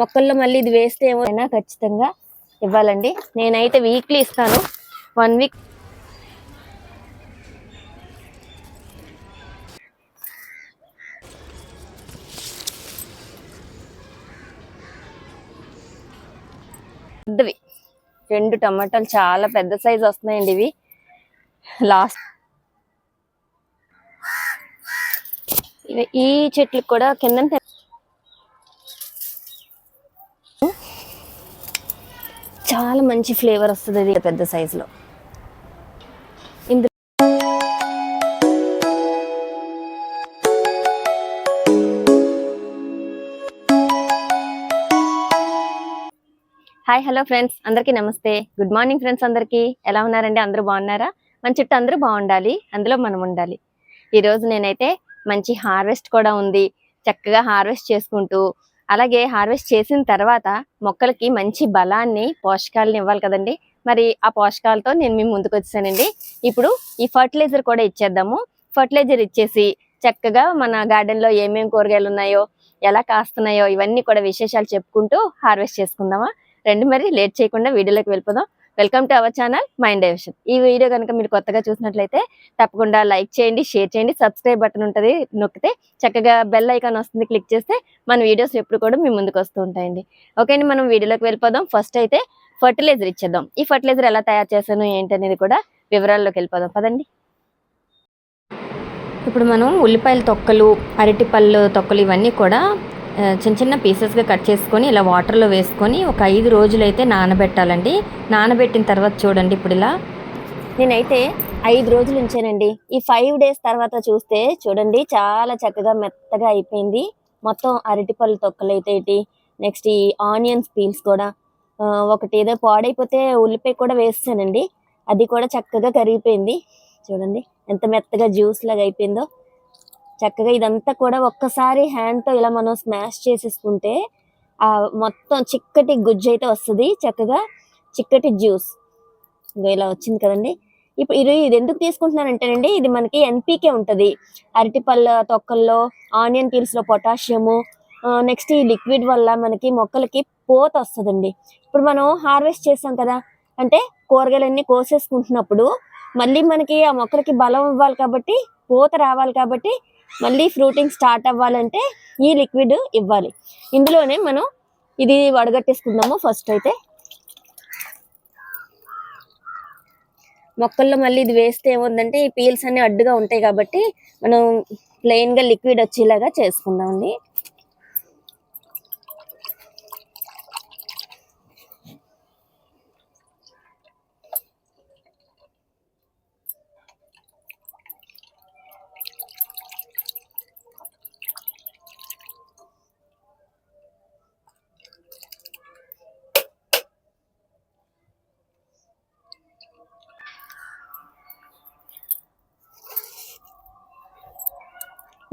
మొక్కల్లో మళ్ళీ ఇది వేస్తే ఏమైనా ఖచ్చితంగా ఇవ్వాలండి. నేనైతే వీక్లీ ఇస్తాను. వన్ వీక్ పెద్దవి రెండు టమాటాలు చాలా పెద్ద సైజు వస్తున్నాయండి ఇవి. లాస్ట్ ఇవి ఈ చెట్లకు కూడా కింద చాలా మంచి ఫ్లేవర్ వస్తుంది ఇది పెద్ద సైజులో. ఇందులో హాయ్ హలో ఫ్రెండ్స్. అందరికీ నమస్తే. గుడ్ మార్నింగ్ ఫ్రెండ్స్ అందరికీ. ఎలా ఉన్నారండి? అందరూ బాగున్నారా? మన చుట్టూ అందరూ బాగుండాలి. అందులో మనం ఉండాలి. ఈ రోజు నేనైతే మంచి హార్వెస్ట్ కూడా ఉంది. చక్కగా హార్వెస్ట్ చేసుకుంటూ అలాగే హార్వెస్ట్ చేసిన తర్వాత మొక్కలకి మంచి బలాన్ని పోషకాలను ఇవ్వాలి కదండి. మరి ఆ పోషకాలతో నేను మీ ముందుకు వచ్చానండి ఇప్పుడు ఈ ఫర్టిలైజర్ కూడా ఇచ్చేద్దాము. ఫర్టిలైజర్ ఇచ్చేసి చక్కగా మన గార్డెన్లో ఏమేమి కూరగాయలు ఉన్నాయో ఎలా కాస్తున్నాయో ఇవన్నీ కూడా విశేషాలు చెప్పుకుంటూ హార్వెస్ట్ చేసుకుందామా? రెండు మరి లేట్ చేయకుండా వీడియోలోకి వెళ్ళిపోదాం. Welcome to our channel mind diversion ఈ వీడియో కనుక మీరు కొత్తగా చూసినట్లయితే తప్పకుండా లైక్ చేయండి షేర్ చేయండి సబ్స్క్రైబ్ బటన్ ఉంటుంది నొక్కితే చక్కగా బెల్ ఐకాన్ వస్తుంది క్లిక్ చేస్తే మన వీడియోస్ ఎప్పుడు కూడా మీ ముందుకు వస్తూ ఉంటాయండి. ఓకే అండి మనం వీడియోలోకి వెళ్ళిపోదాం. ఫస్ట్ అయితే ఫర్టిలైజర్ ఇచ్చేద్దాం. ఈ ఫర్టిలైజర్ ఎలా తయారు చేశాను ఏంటనేది కూడా వివరాల్లోకి వెళ్ళిపోదాం. పదండి. ఇప్పుడు మనం ఉల్లిపాయల తొక్కలు అరటిపళ్ళు తొక్కలు ఇవన్నీ కూడా చిన్న చిన్న పీసెస్గా కట్ చేసుకొని ఇలా వాటర్లో వేసుకొని ఒక ఐదు రోజులైతే నానబెట్టాలండి. నానబెట్టిన తర్వాత చూడండి ఇప్పుడు ఇలా. నేనైతే ఐదు రోజులు ఉంచానండి. ఈ ఫైవ్ డేస్ తర్వాత చూస్తే చూడండి చాలా చక్కగా మెత్తగా అయిపోయింది. మొత్తం అరటిపళ్ళు తొక్కలు అయితే నెక్స్ట్ ఈ ఆనియన్స్ పీల్స్ కూడా. ఒకటి ఏదో పాడైపోతే ఉల్లిపాయ కూడా వేస్తానండి. అది కూడా చక్కగా కరిగిపోయింది. చూడండి ఎంత మెత్తగా జ్యూస్ లాగా అయిపోయిందో. చక్కగా ఇదంతా కూడా ఒక్కసారి హ్యాండ్తో ఇలా మనం స్మాష్ చేసేసుకుంటే ఆ మొత్తం చిక్కటి గుజ్జు అయితే వస్తుంది. చక్కగా చిక్కటి జ్యూస్ ఇంకా ఇలా వచ్చింది కదండి. ఇప్పుడు ఇది ఇది ఎందుకు తీసుకుంటున్నానంటేనండి ఇది మనకి ఎన్పీకే ఉంటది. అరటిపళ్ళ తొక్కల్లో ఆనియన్ పీల్స్లో పొటాషియము నెక్స్ట్ ఈ లిక్విడ్ వల్ల మనకి మొక్కలకి పోత వస్తుందండి. ఇప్పుడు మనం హార్వెస్ట్ చేస్తాం కదా అంటే కూరగాయలన్నీ కోసేసుకుంటున్నప్పుడు మళ్ళీ మనకి ఆ మొక్కలకి బలం ఇవ్వాలి కాబట్టి పూత రావాలి కాబట్టి మళ్ళీ ఫ్రూటింగ్ స్టార్ట్ అవ్వాలంటే ఈ లిక్విడ్ ఇవ్వాలి. ఇందులోనే మనం ఇది వడగట్టేసుకుందాము ఫస్ట్ అయితే. మొక్కల్లో మళ్ళీ ఇది వేస్తే ఏముందంటే ఈ పీల్స్ అన్ని అడ్డుగా ఉంటాయి కాబట్టి మనం ప్లెయిన్గా లిక్విడ్ వచ్చేలాగా చేసుకుందామండి.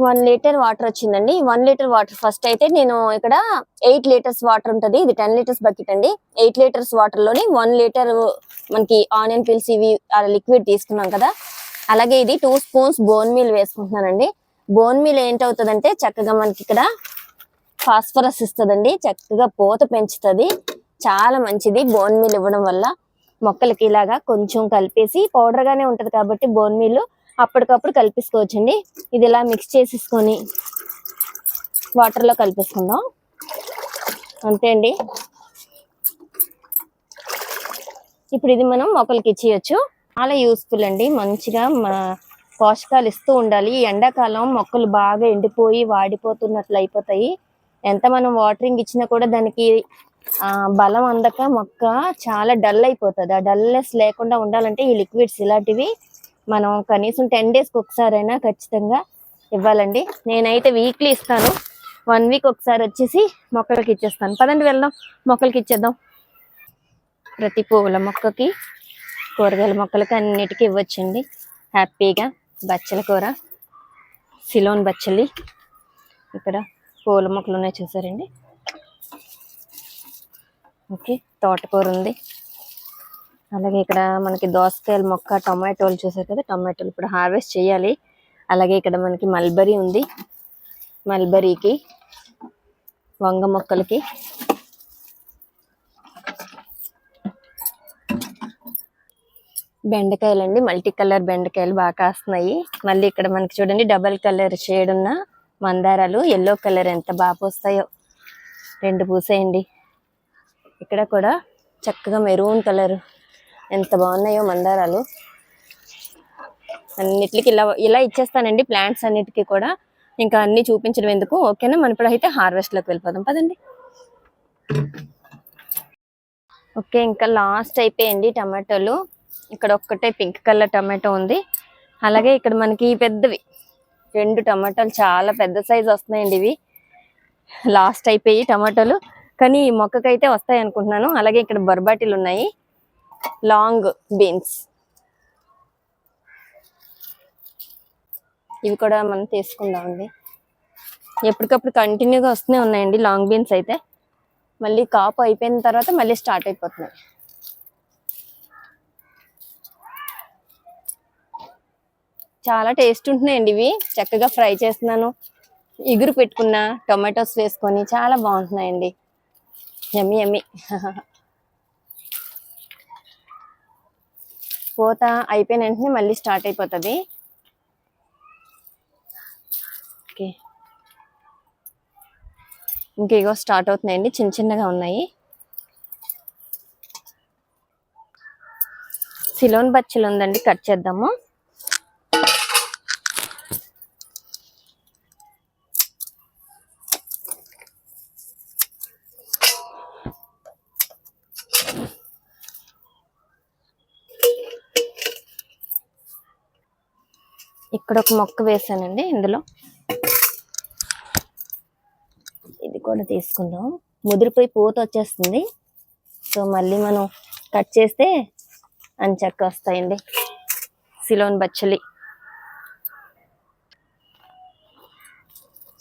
వన్ లీటర్ వాటర్ వచ్చిందండి. వన్ లీటర్ వాటర్ ఫస్ట్ అయితే నేను ఇక్కడ ఎయిట్ లీటర్స్ వాటర్ ఉంటది. ఇది టెన్ లీటర్స్ బకెట్ అండి. ఎయిట్ లీటర్స్ వాటర్లోని వన్ లీటర్ మనకి ఆనియన్ పిల్స్ ఇవి లిక్విడ్ తీసుకున్నాం కదా. అలాగే ఇది టూ స్పూన్స్ బోన్ మీల్ వేసుకుంటున్నానండి. బోన్ మీల్ ఏంటవుతుందంటే చక్కగా మనకి ఇక్కడ ఫాస్ఫరస్ ఇస్తుందండి. చక్కగా పూత పెంచుతుంది. చాలా మంచిది బోన్ మీల్ ఇవ్వడం వల్ల. మొక్కలకి ఇలాగా కొంచెం కలిపేసి పౌడర్ ఉంటుంది ఉంటది కాబట్టి బోన్ మీల్ అప్పటికప్పుడు కలిపేసుకోవచ్చండి. ఇది ఇలా మిక్స్ చేసేసుకొని వాటర్లో కలిపేసుకుందాం. అంతే అండి. ఇప్పుడు ఇది మనం మొక్కలకి ఇచ్చేయచ్చు. చాలా యూస్ఫుల్ అండి. మంచిగా మన పోషకాలు ఇస్తూ ఉండాలి. ఎండాకాలం మొక్కలు బాగా ఎండిపోయి వాడిపోతున్నట్లు అయిపోతాయి. ఎంత మనం వాటరింగ్ ఇచ్చినా కూడా దానికి బలం అందక మొక్క చాలా డల్ అయిపోతుంది. ఆ డల్నెస్ లేకుండా ఉండాలంటే ఈ లిక్విడ్స్ ఇలాంటివి మనం కనీసం టెన్ డేస్కి ఒకసారైనా ఖచ్చితంగా ఇవ్వాలండి. నేనైతే వీక్లీ ఇస్తాను. వన్ వీక్ ఒకసారి వచ్చేసి మొక్కలకి ఇచ్చేస్తాను. పదండి వెళ్దాం. మొక్కలకి ఇచ్చేద్దాం. ప్రతి పువ్వుల మొక్కకి కూరగాయల మొక్కలకి అన్నిటికీ ఇవ్వచ్చండి. హ్యాపీగా బచ్చల కూర సిలోన్ బచ్చలి. ఇక్కడ పూల మొక్కలు ఉన్నాయి చూసారండి. ఓకే తోటకూర ఉంది. అలాగే ఇక్కడ మనకి దోసకాయలు మొక్క టొమాటోలు చూసారు కదా? టొమాటోలు ఇప్పుడు హార్వెస్ట్ చేయాలి. అలాగే ఇక్కడ మనకి మల్బరీ ఉంది. మల్బరీకి వంగ మొక్కలకి. బెండకాయలు అండి మల్టీ కలర్ బెండకాయలు బాగా కాస్తున్నాయి. మళ్ళీ ఇక్కడ మనకి చూడండి డబల్ కలర్ షేడ్ ఉన్న మందారాలు. ఎల్లో కలర్ ఎంత బాగా పూస్తాయో. రెండు పూసేయండి. ఇక్కడ కూడా చక్కగా మెరూన్ కలర్. ఎంత బాగున్నాయో మందారాలు. అన్నిటికి ఇలా ఇలా ఇచ్చేస్తానండి ప్లాంట్స్ అన్నిటికీ కూడా. ఇంకా అన్ని చూపించడం ఎందుకు? ఓకేనా? మనం ఇప్పుడు అయితే హార్వెస్ట్లోకి వెళ్ళిపోదాం. పదండి. ఓకే ఇంకా లాస్ట్ అయిపోయింది టమాటోలు. ఇక్కడ ఒక్కటే పింక్ కలర్ టమాటో ఉంది. అలాగే ఇక్కడ మనకి పెద్దవి. రెండు టమాటాలు చాలా పెద్ద సైజు వస్తున్నాయండి ఇవి. లాస్ట్ అయిపోయి టమాటోలు. కానీ ఈ మొక్కకైతే వస్తాయి అనుకుంటున్నాను అలాగే ఇక్కడ బొరబాటిలు ఉన్నాయి. Long beans. ఇవి కూడా మనం తీసుకుందామండి. ఎప్పటికప్పుడు కంటిన్యూగా వస్తూనే ఉన్నాయండి లాంగ్ బీన్స్ అయితే. మళ్ళీ కాపు అయిపోయిన తర్వాత మళ్ళీ స్టార్ట్ అయిపోతున్నాయి. చాలా టేస్ట్ ఉంటున్నాయండి ఇవి. చక్కగా ఫ్రై చేస్తున్నాను. ఇగురు పెట్టుకున్న టొమాటోస్ వేసుకొని చాలా బాగుంటున్నాయండి. ఎమ్మి ఎమ్మి పోత అయిపోయిన వెంటనే మళ్ళీ స్టార్ట్ అయిపోతుంది. ఓకే. ఇంకా ఇగో స్టార్ట్ అవుతున్నాయండి చిన్న చిన్నగా ఉన్నాయి. సిలోన్ బచ్చలు ఉందండి కట్ చేద్దాము. ఇక్కడ ఒక మొక్క వేసానండి ఇందులో. ఇది కూడా తీసుకుందాం. ముదిరిపోయి పూత వచ్చేస్తుంది. సో మళ్ళీ మనం కట్ చేస్తే అంచక్క వస్తాయండి. సిలోన్ బచ్చలి.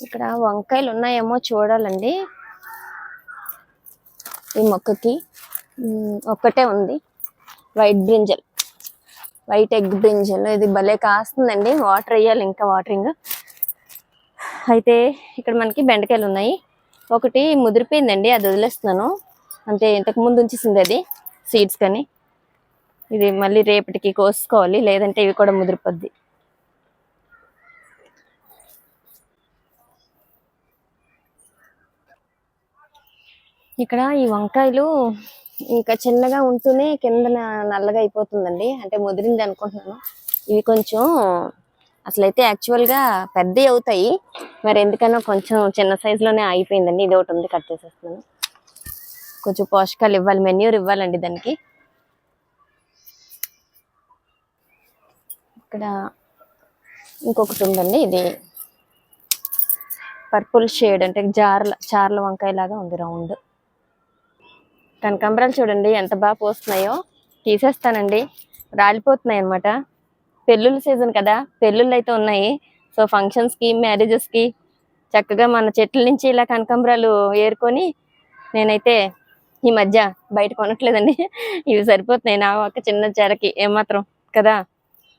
ఇక్కడ వంకాయలు ఉన్నాయేమో చూడాలండి. ఈ మొక్కకి. ఒక్కటే ఉంది. White brinjal. White egg brinjal. ఇది భలే కాస్తుందండి. వాటర్ వేయాలి ఇంకా వాటరింగ్. అయితే ఇక్కడ మనకి బెండకాయలు ఉన్నాయి. ఒకటి ముదిరిపోయిందండి. అది వదిలేస్తున్నాను. అంటే ఇంతకుముందు ఉంచేసింది అది. సీడ్స్ కానీ. ఇది మళ్ళీ రేపటికి కోసుకోవాలి. లేదంటే ఇవి కూడా ముదిరిపోద్ది. ఇక్కడ ఈ వంకాయలు ఇంకా చిన్నగా ఉంటూనే కింద నల్లగా అయిపోతుందండి. అంటే ముదిరింది అనుకుంటున్నాను. ఇవి కొంచెం అసలైతే యాక్చువల్గా పెద్దవి అవుతాయి. మరి ఎందుకనో కొంచెం చిన్న సైజులోనే అయిపోయిందండి ఆగిపోయిందండి. ఇది ఒకటి ఉంది కట్ చేసేస్తున్నాను. కొంచెం పోషకాలు ఇవ్వాలి మెన్యూర్ ఇవ్వాలండి దానికి. ఇక్కడ ఇంకొకటి ఉందండి ఇది పర్పుల్ షేడ్ అంటే జార్ల చార్ల వంకాయ లాగా ఉంది రౌండ్. కనకాంబరాలు చూడండి ఎంత బాగా పోస్తున్నాయో. తీసేస్తానండి. రాలిపోతున్నాయి అన్నమాట. పెళ్ళిళ్ళ సీజన్ కదా పెళ్ళిళ్ళు అయితే ఉన్నాయి. సో ఫంక్షన్స్కి చక్కగా మన చెట్ల నుంచి ఇలా కనకాంబరాలు ఏరుకొని నేనైతే ఈ మధ్య బయట కొనట్లేదండి. ఇవి సరిపోతున్నాయి నా ఒక చిన్న చెరకి ఏమాత్రం కదా?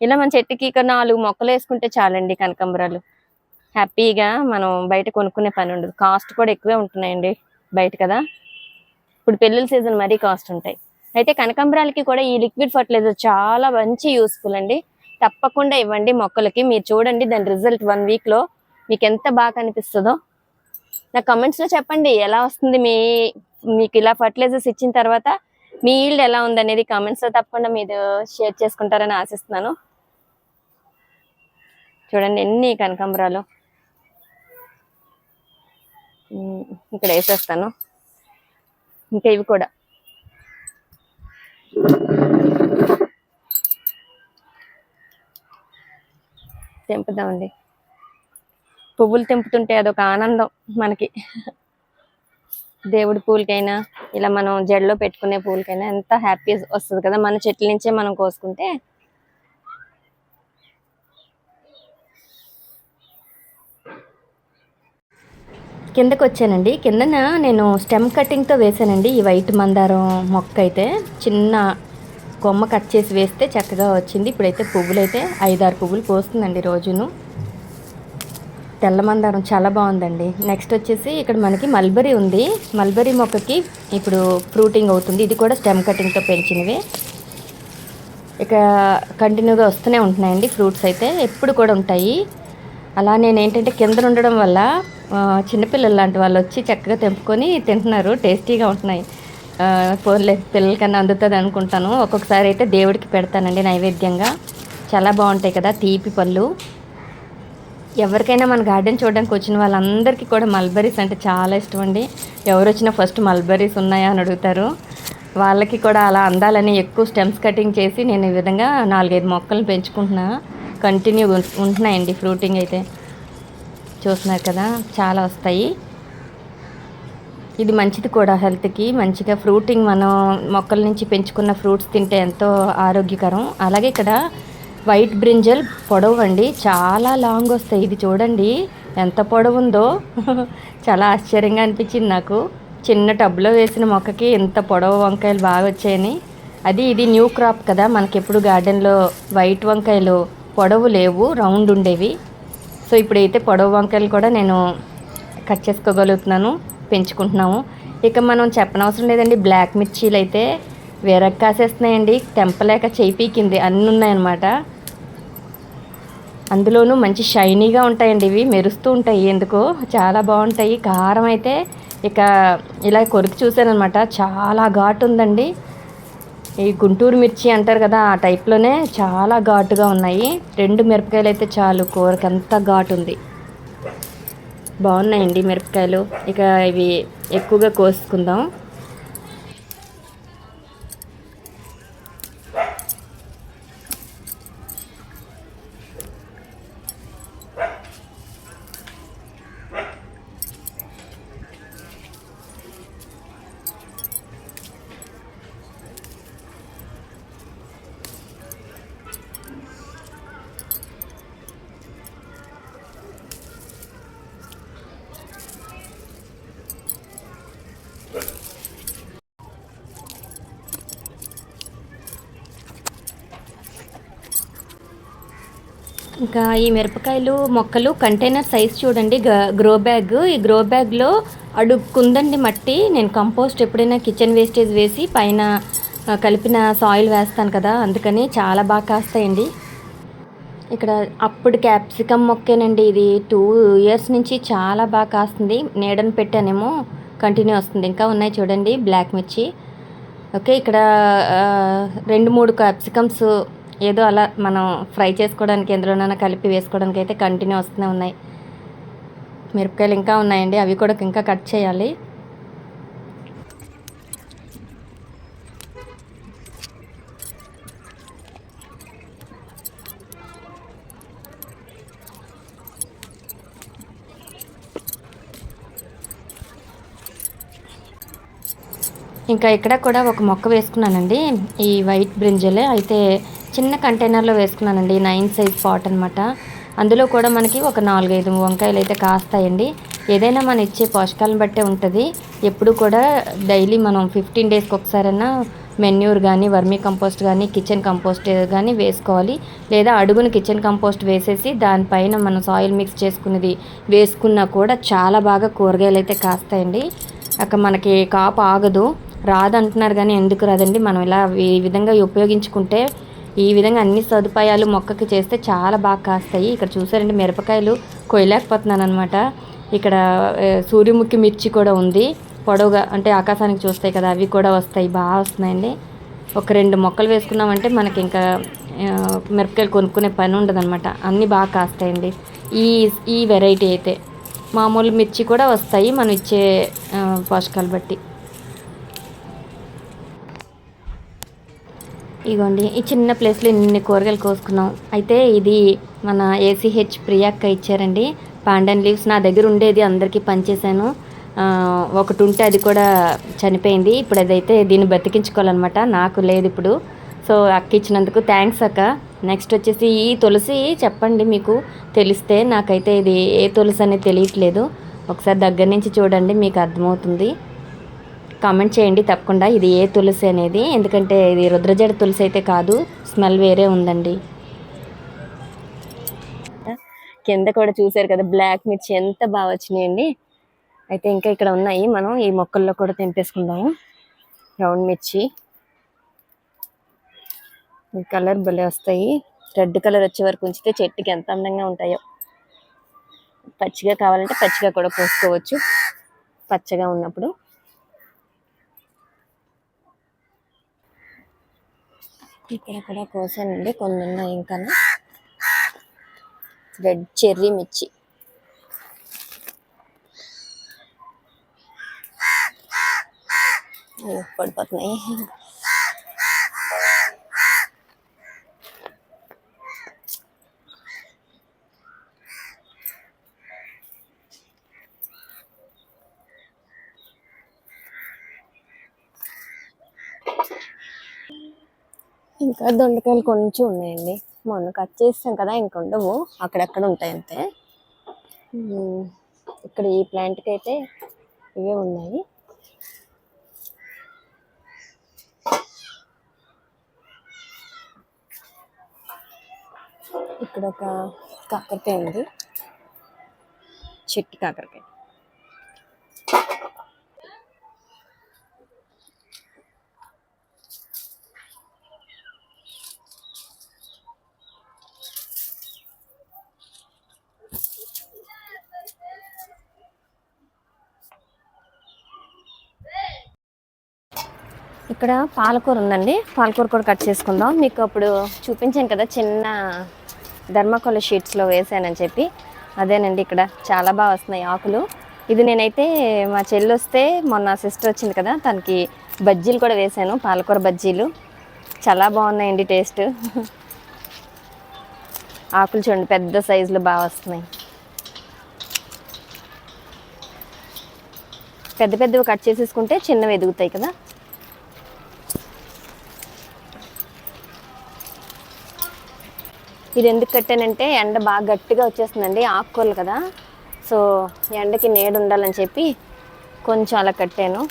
ఇలా మన చెట్టుకి ఇక నాలుగు మొక్కలు వేసుకుంటే చాలండి కనకాంబరాలు. హ్యాపీగా మనం బయట కొనుక్కునే పని ఉండదు. కాస్ట్ కూడా ఎక్కువే ఉంటున్నాయండి బయట కదా? ఇప్పుడు పెళ్ళిళ్ళ సీజన్ మరీ కాస్ట్ ఉంటాయి. అయితే కనకాంబరాలకి కూడా ఈ లిక్విడ్ ఫర్టిలైజర్ చాలా మంచి యూస్ఫుల్ అండి. తప్పకుండా ఇవ్వండి మొక్కలకి. మీరు చూడండి దాని రిజల్ట్ వన్ వీక్లో మీకు ఎంత బాగా అనిపిస్తుందో నా కమెంట్స్లో చెప్పండి ఎలా వస్తుంది మీ మీకు ఇలా ఫర్టిలైజర్స్ ఇచ్చిన తర్వాత మీ ఈల్డ్ ఎలా ఉందనేది కమెంట్స్లో తప్పకుండా మీరు షేర్ చేసుకుంటారని ఆశిస్తున్నాను. చూడండి ఎన్ని కనకాంబరాలు. ఇక్కడ వేసేస్తాను. ఇంకా ఇవి కూడా. తెంపుదామండి పువ్వులు తెంపుతుంటే అదొక ఆనందం మనకి. దేవుడి పూలకైనా ఇలా మనం జడలో పెట్టుకునే పూలకైనా ఎంత హ్యాపీ వస్తుంది కదా. మన చెట్ల నుంచే మనం కోసుకుంటే కిందకు వచ్చానండి కిందన నేను స్టెమ్ కటింగ్తో వేసానండి ఈ వైట్ మందారం మొక్క అయితే చిన్న కొమ్మ కట్ చేసి వేస్తే చక్కగా వచ్చింది. ఇప్పుడైతే పువ్వులు అయితే ఐదారు పువ్వులు పోస్తుందండి రోజును. తెల్ల మందారం చాలా బాగుందండి. నెక్స్ట్ వచ్చేసి ఇక్కడ మనకి మల్బరీ ఉంది. మల్బరీ మొక్కకి ఇప్పుడు ఫ్రూటింగ్ అవుతుంది. ఇది కూడా స్టెమ్ కటింగ్తో పెంచినవి. ఇక కంటిన్యూగా వస్తూనే ఉంటున్నాయండి ఫ్రూట్స్ అయితే. ఎప్పుడు కూడా ఉంటాయి. అలా నేను ఏంటంటే కింద ఉండడం వల్ల చిన్నపిల్లలు లాంటి వాళ్ళు వచ్చి చక్కగా తెంపుకొని తింటున్నారు. టేస్టీగా ఉంటున్నాయి. ఫోన్లే పిల్లలకన్నా అందుతుంది అనుకుంటాను. ఒక్కొక్కసారి అయితే దేవుడికి పెడతానండి నైవేద్యంగా. చాలా బాగుంటాయి కదా తీపి పళ్ళు. ఎవరికైనా మన గార్డెన్ చూడడానికి వచ్చిన వాళ్ళందరికీ కూడా మల్బరీస్ అంటే చాలా ఇష్టం అండి. ఎవరు వచ్చినా ఫస్ట్ మల్బరీస్ ఉన్నాయా అని అడుగుతారు. వాళ్ళకి కూడా అలా అందాలని ఎక్కువ స్టెమ్స్ కటింగ్ చేసి నేను ఈ విధంగా నాలుగైదు మొక్కలు పెంచుకుంటున్నా. కంటిన్యూ ఉంటున్నాయండి ఫ్రూటింగ్ అయితే. చూస్తున్నారు కదా చాలా వస్తాయి. ఇది మంచిది కూడా హెల్త్కి. మంచిగా ఫ్రూటింగ్ మనం మొక్కల నుంచి పెంచుకున్న ఫ్రూట్స్ తింటే ఎంతో ఆరోగ్యకరం. అలాగే ఇక్కడ వైట్ బ్రింజల్ పొడవు అండి చాలా లాంగ్ వస్తాయి. ఇది చూడండి ఎంత పొడవు ఉందో. చాలా ఆశ్చర్యంగా అనిపించింది నాకు. చిన్న టబ్లో వేసిన మొక్కకి ఎంత పొడవు వంకాయలు బాగా వచ్చాయని. అది ఇది న్యూ క్రాప్ కదా మనకి ఎప్పుడు గార్డెన్లో వైట్ వంకాయలు పొడవు లేవు రౌండ్ ఉండేవి. సో ఇప్పుడైతే పొడవు వంకాయలు కూడా నేను కట్ చేసుకోగలుగుతున్నాను పెంచుకుంటున్నాము. ఇక మనం చెప్పనవసరం లేదండి బ్లాక్ మిర్చీలు అయితే వేరొక కాసేస్తున్నాయండి. తెంపలేక చేయి పీకింది అన్నీ ఉన్నాయన్నమాట. అందులోనూ మంచి షైనీగా ఉంటాయండి ఇవి మెరుస్తూ ఉంటాయి. ఎందుకు చాలా బాగుంటాయి. కారం అయితే ఇక ఇలా కొరికి చూశానమాట చాలా ఘాటు ఉందండి. ఈ గుంటూరు మిర్చి అంటారు కదా ఆ టైప్లోనే చాలా ఘాటుగా ఉన్నాయి. రెండు మిరపకాయలు అయితే చాలు కూరకి అంత ఘాటు ఉంది బాగున్నాయండి మిరపకాయలు. ఇక ఇవి ఎక్కువగా కోసుకుందాం. ఇంకా ఈ మిరపకాయలు మొక్కలు కంటైనర్ సైజ్ చూడండి. గ- గ్రో బ్యాగ్ ఈ గ్రో బ్యాగ్లో అడుక్కుందండి మట్టి. నేను కంపోస్ట్ ఎప్పుడైనా కిచెన్ వేస్టేజ్ వేసి పైన కలిపిన సాయిల్ వేస్తాను కదా. అందుకని చాలా బాగా కాస్తాయండి. ఇక్కడ అప్పుడు క్యాప్సికమ్ మొక్కేనండి. ఇది టూ ఇయర్స్ నుంచి చాలా బాగా కాస్తుంది. నీడను పెట్టానేమో కంటిన్యూ వస్తుంది. ఇంకా ఉన్నాయి చూడండి బ్లాక్ మిర్చి. ఓకే ఇక్కడ రెండు మూడు క్యాప్సికమ్స్ ఏదో అలా మనం ఫ్రై చేసుకోవడానికి ఎందులోనైనా కలిపి వేసుకోవడానికి అయితే కంటిన్యూ వస్తూనే ఉన్నాయి. మిరపకాయలు ఇంకా ఉన్నాయండి అవి కూడా ఇంకా కట్ చేయాలి. ఇంకా ఇక్కడ కూడా ఒక మొక్క వేసుకున్నానండి ఈ వైట్ బ్రింజలే. అయితే చిన్న కంటైనర్లో వేసుకున్నానండి నైన్ సైజ్ పాట్ అనమాట అందులో కూడా మనకి ఒక నాలుగైదు వంకాయలు అయితే కాస్తాయండి. ఏదైనా మనం ఇచ్చే పోషకాలను బట్టే ఉంటుంది. ఎప్పుడు కూడా డైలీ మనం ఫిఫ్టీన్ డేస్కి ఒకసారైనా మెన్యూర్ కానీ వర్మీ కంపోస్ట్ కానీ కిచెన్ కంపోస్ట్ కానీ వేసుకోవాలి. లేదా అడుగున కిచెన్ కంపోస్ట్ వేసేసి దానిపైన మనం సాయిల్ మిక్స్ చేసుకున్నది వేసుకున్నా కూడా చాలా బాగా కూరగాయలు అయితే కాస్తాయండి. అక్కడ మనకి కాపు ఆగదు. రాదంటున్నారు కానీ ఎందుకు రాదండి? మనం ఇలా ఈ విధంగా ఉపయోగించుకుంటే ఈ విధంగా అన్ని సదుపాయాలు మొక్కకి చేస్తే చాలా బాగా కాస్తాయి. ఇక్కడ చూసారండి మిరపకాయలు కొయ్యలేకపోతున్నాను అనమాట ఇక్కడ సూర్యముఖి మిర్చి కూడా ఉంది. పొడవుగా అంటే ఆకాశానికి చూస్తాయి కదా అవి కూడా వస్తాయి బాగా వస్తున్నాయండి. ఒక రెండు మొక్కలు వేసుకున్నామంటే మనకి ఇంకా మిరపకాయలు కొనుక్కునే పని ఉండదన్నమాట. అన్నీ బాగా కాస్తాయండి. ఈ ఈ వెరైటీ అయితే మామూలు మిర్చి కూడా వస్తాయి మనం ఇచ్చే పోషకాలు బట్టి. ఇగోండి ఈ చిన్న ప్లేస్లో ఇన్ని కూరగాయలు కోసుకున్నాం. అయితే ఇది మన ఏసీహెచ్ ప్రియాక్క ఇచ్చారండి. పాండన్ లీవ్స్ నా దగ్గర ఉండేది అందరికీ పనిచేశాను ఒకటి ఉంటే అది కూడా చనిపోయింది. ఇప్పుడు అదైతే దీన్ని బతికించుకోవాలన్నమాట. నాకు లేదు ఇప్పుడు. సో అక్క ఇచ్చినందుకు థ్యాంక్స్ అక్క. నెక్స్ట్ వచ్చేసి ఈ తులసి చెప్పండి మీకు తెలిస్తే. నాకైతే ఇది ఏ తులసి అనేది తెలియట్లేదు. ఒకసారి దగ్గర నుంచి చూడండి మీకు అర్థమవుతుంది. కామెంట్ చేయండి తప్పకుండా. ఇది ఏ తులసి అనేది? ఎందుకంటే ఇది రుద్రజడ తులసి అయితే కాదు స్మెల్ వేరే ఉందండి. కింద కూడా చూసారు కదా బ్లాక్ మిర్చి ఎంత బాగా వచ్చినాయండి. అయితే ఇంకా ఇక్కడ ఉన్నాయి. మనం ఈ మొక్కల్లో కూడా తెంపేసుకుందాము. రౌండ్ మిర్చి. ఈ కలర్ భలే వస్తాయి. రెడ్ కలర్ వచ్చే వరకు ఉంచితే చెట్టుకి ఎంత అందంగా ఉంటాయో. పచ్చిగా కావాలంటే పచ్చిగా కూడా కోసుకోవచ్చు పచ్చగా ఉన్నప్పుడు. ఇక్కడ కూడా కోసానండి. కొన్ని ఉన్నాయి ఇంకా రెడ్ చెర్రీ మిర్చి పడిపోతున్నాయి. ఇంకా దొండకాయలు కొంచెం ఉన్నాయండి. మొన్న కట్ చేస్తాం కదా ఇంక ఉండవు. అక్కడక్కడ ఉంటాయి అంతే ఇక్కడ ఈ ప్లాంట్కి అయితే ఇవే ఉన్నాయి. ఇక్కడ ఒక కాకరకాయ ఉంది. చెట్టు కాకరకాయ. ఇక్కడ పాలకూర ఉందండి. పాలకూర కూడా కట్ చేసుకుందాం. మీకు అప్పుడు చూపించాను కదా చిన్న ధర్మకోల షీట్స్లో వేసానని చెప్పి. అదేనండి ఇక్కడ చాలా బాగా వస్తున్నాయి ఆకులు. ఇది నేనైతే మా చెల్లి వస్తే మొన్న సిస్టర్ వచ్చింది కదా తనకి బజ్జీలు కూడా వేశాను పాలకూర బజ్జీలు. చాలా బాగున్నాయండి టేస్ట్. ఆకులు చూడండి పెద్ద సైజులో బాగా వస్తున్నాయి. పెద్ద పెద్దవి కట్ చేసేసుకుంటే చిన్నవి ఎదుగుతాయి కదా. ఇది ఎందుకు కట్టానంటే ఎండ బాగా గట్టిగా వచ్చేస్తుందండి ఆకుకూరలు కదా. సో ఎండకి నీడ ఉండాలని చెప్పి కొంచెం అలా కట్టాను.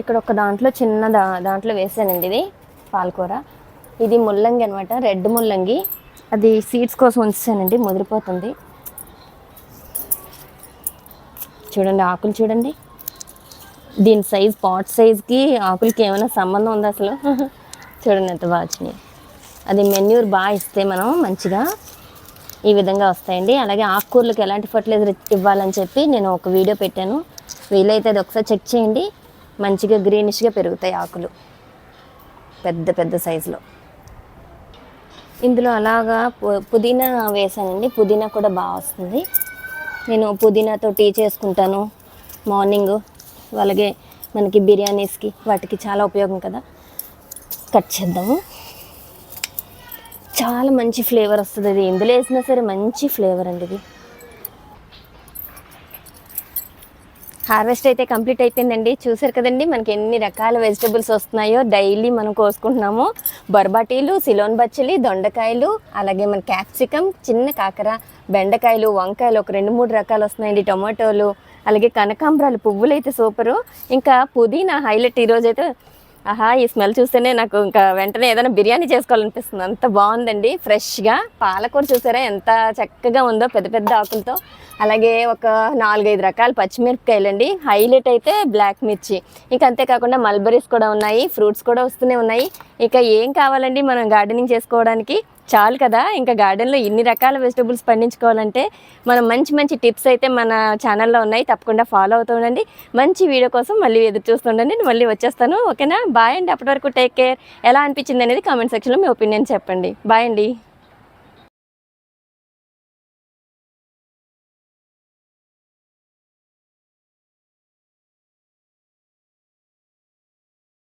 ఇక్కడ ఒక దాంట్లో చిన్న దా దాంట్లో వేసానండి ఇది పాలకూర. ఇది ముల్లంగి అనమాట రెడ్ ముల్లంగి. అది సీడ్స్ కోసం ఉంచానండి ముదిరిపోతుంది. చూడండి ఆకులు చూడండి. దీని సైజ్ పాట్ సైజ్కి ఆకులకి ఏమైనా సంబంధం ఉందా అసలు? చూడండి ఎంత బాగా అది మెన్యూర్ బాగా ఇస్తే మనం మంచిగా ఈ విధంగా వస్తాయండి. అలాగే ఆకుకూరలకు ఎలాంటి ఫర్టిలైజర్ ఇవ్వాలని చెప్పి నేను ఒక వీడియో పెట్టాను. వీలైతే అది ఒకసారి చెక్ చేయండి. మంచిగా గ్రీనిష్గా పెరుగుతాయి ఆకులు. పెద్ద పెద్ద సైజులో ఇందులో అలాగా పు- పుదీనా వేసానండి. పుదీనా కూడా బాగా వస్తుంది. నేను పుదీనాతో టీ చేసుకుంటాను. మార్నింగ్ అలాగే మనకి బిర్యానీస్కి వాటికి చాలా ఉపయోగం కదా. కట్ చేద్దాము. చాలా మంచి ఫ్లేవర్ వస్తుంది ఇది ఎందులో వేసినా సరే మంచి ఫ్లేవర్ అండి ఇది. హార్వెస్ట్ అయితే కంప్లీట్ అయిపోయిందండి. చూసారు కదండి మనకి ఎన్ని రకాల వెజిటబుల్స్ వస్తున్నాయో. డైలీ మనం కోసుకుంటున్నాము. బొరబాటీలు సిలోన్ బచ్చలి దొండకాయలు అలాగే మన క్యాప్సికమ్ చిన్న కాకర బెండకాయలు వంకాయలు ఒక రెండు మూడు రకాలు వస్తున్నాయండి. టొమాటోలు అలాగే కనకాంబరాలు పువ్వులు అయితే సూపరు. ఇంకా పుదీనా హైలైట్ ఈరోజు అయితే ఆహా ఈ స్మెల్ చూస్తేనే నాకు ఇంకా వెంటనే ఏదైనా బిర్యానీ చేసుకోవాలనిపిస్తుంది. అంత బాగుందండి. ఫ్రెష్గా. పాలకూర చూసారా ఎంత చక్కగా ఉందో పెద్ద పెద్ద ఆకులతో. అలాగే ఒక నాలుగైదు రకాల పచ్చిమిరపకాయలు అండి హైలైట్ అయితే బ్లాక్ మిర్చి. ఇంకా అంతేకాకుండా మల్బరీస్ కూడా ఉన్నాయి. ఫ్రూట్స్ కూడా వస్తూనే ఉన్నాయి. ఇక ఏం కావాలండి మనం గార్డెనింగ్ చేసుకోవడానికి? చాలు కదా. ఇంకా గార్డెన్లో ఇన్ని రకాల వెజిటబుల్స్ పండించుకోవాలంటే మనం మంచి మంచి టిప్స్ అయితే మన ఛానల్లో ఉన్నాయి. తప్పకుండా ఫాలో అవుతూ ఉండండి. మంచి వీడియో కోసం మళ్ళీ ఎదురు చూస్తుండండి నేను మళ్ళీ వచ్చేస్తాను. ఓకేనా? బాయ్ అండి. అప్పటి వరకు టేక్ కేర్. ఎలా అనిపించింది అనేది కామెంట్ సెక్షన్లో మీ ఒపీనియన్ చెప్పండి. బాయ్ అండి.